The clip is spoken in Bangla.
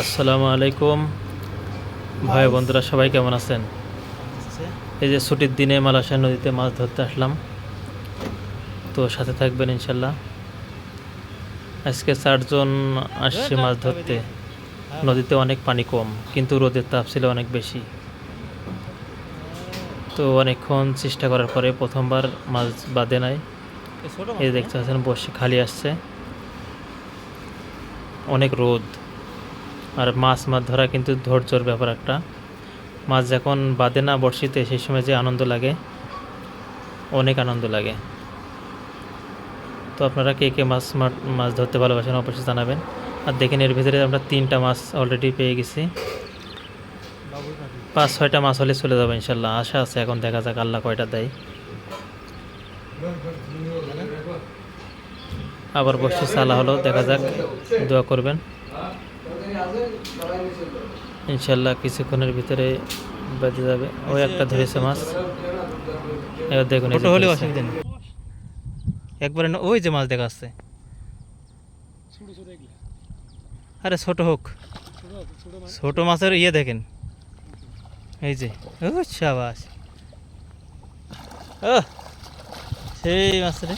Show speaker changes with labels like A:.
A: আসসালামু আলাইকুম। ভাই বন্ধুরা সবাই কেমন আছেন? এই যে ছুটির দিনে মালয়েশিয়া নদীতে মাছ ধরতে আসলাম। তো সাথে থাকবেন ইনশাল্লাহ। আজকে চারজন আসছে মাছ ধরতে। নদীতে অনেক পানি কম কিন্তু রোদের তাপ ছিল অনেক বেশি। তো অনেকক্ষণ চেষ্টা করার পরে প্রথমবার মাছ বাঁধে নাই। এই দেখতে পাচ্ছেন বসে খালি আসছে। অনেক রোদ। আর মাছ মাছ ধরা কিন্তু ধৈর্যর ব্যাপার একটা। মাছ যখন বাদে না বর্ষিতে সেই সময় যে আনন্দ লাগে অনেক আনন্দ লাগে। তো আপনারা কে কে মাছ মাছ ধরতে ভালোবাসেন অবশ্যই জানাবেন। আর দেখেন এর ভিতরে আমরা তিনটা মাছ অলরেডি পেয়ে গেছি। পাঁচ ছয়টা মাছ হলে চলে যাবে ইনশাল্লাহ। আশা আছে এখন দেখা যাক আল্লাহ কয়টা দেয়। আবার বসে সালা হলো দেখা যাক দোয়া করবেন। ইনশাল্লাহ কিছুক্ষণের ভিতরে বেঁধে যাবে। ওই একটা ধরেছে মাছ। এবার দেখুন হলেও অসুবিধা নেই। একবারে ওই যে মাছ দেখা যাচ্ছে। আরে ছোট হোক। ছোট মাছের ইয়ে দেখেন। এই যে ও সাবাস। ও সেই মাছ রে